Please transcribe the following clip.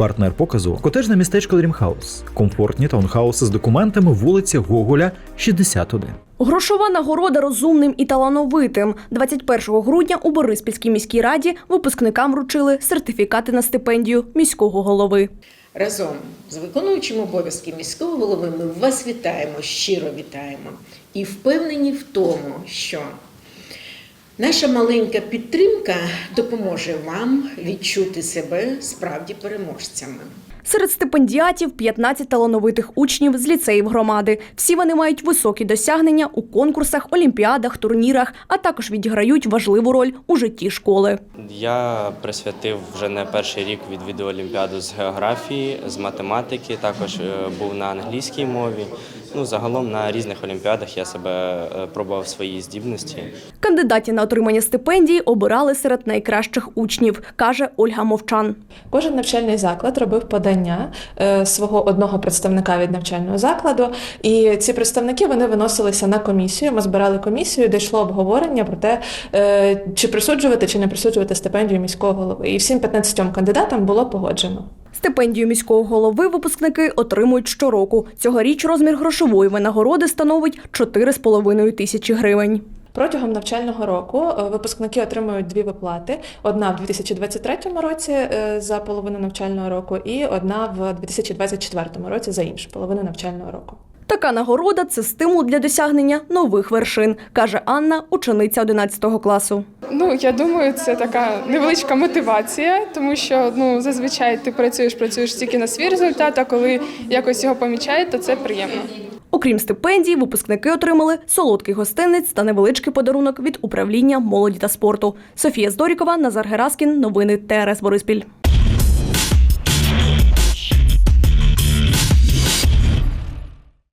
Партнер показу котежне містечко Дрімхаус, комфортні таунхауси з документами вулиця Гоголя, 61. Грошова нагорода розумним і талановитим. 21 грудня у Бориспільській міській раді випускникам вручили сертифікати на стипендію міського голови. Разом з виконуючим обов'язки міського голови ми вас вітаємо, щиро вітаємо і впевнені в тому, що наша маленька підтримка допоможе вам відчути себе справді переможцями. Серед стипендіатів 15 талановитих учнів з ліцеїв громади. Всі вони мають високі досягнення у конкурсах, олімпіадах, турнірах, а також відіграють важливу роль у житті школи. Я присвятив вже не перший рік відвідав Олімпіаду з географії, з математики, також е, був на англійській мові. Ну, загалом на різних олімпіадах я себе е, пробував свої здібності. Кандидатів на отримання стипендії обирали серед найкращих учнів, каже Ольга Мовчан. Кожен навчальний заклад робив подання е, свого одного представника від навчального закладу, і ці представники вони виносилися на комісію. Ми збирали комісію, де йшло обговорення про те, е, чи присуджувати, чи не присуджувати стипендію міського голови. І всім 15 кандидатам було погоджено. Стипендію міського голови випускники отримують щороку. Цьогоріч розмір грошової винагороди становить 4,5 тисячі гривень. Протягом навчального року е, випускники отримують дві виплати: одна в 2023 році е, за половину навчального року, і одна в 2024 році за іншу половину навчального року. Така нагорода це стимул для досягнення нових вершин, каже Анна, учениця 11 класу. Ну, я думаю, це така невеличка мотивація, тому що ну зазвичай ти працюєш, працюєш тільки на свій результат, а коли якось його помічають, то це приємно. Окрім стипендій, випускники отримали солодкий гостинець та невеличкий подарунок від управління молоді та спорту. Софія Здорікова, Назар Гераскін. Новини ТРС Бориспіль.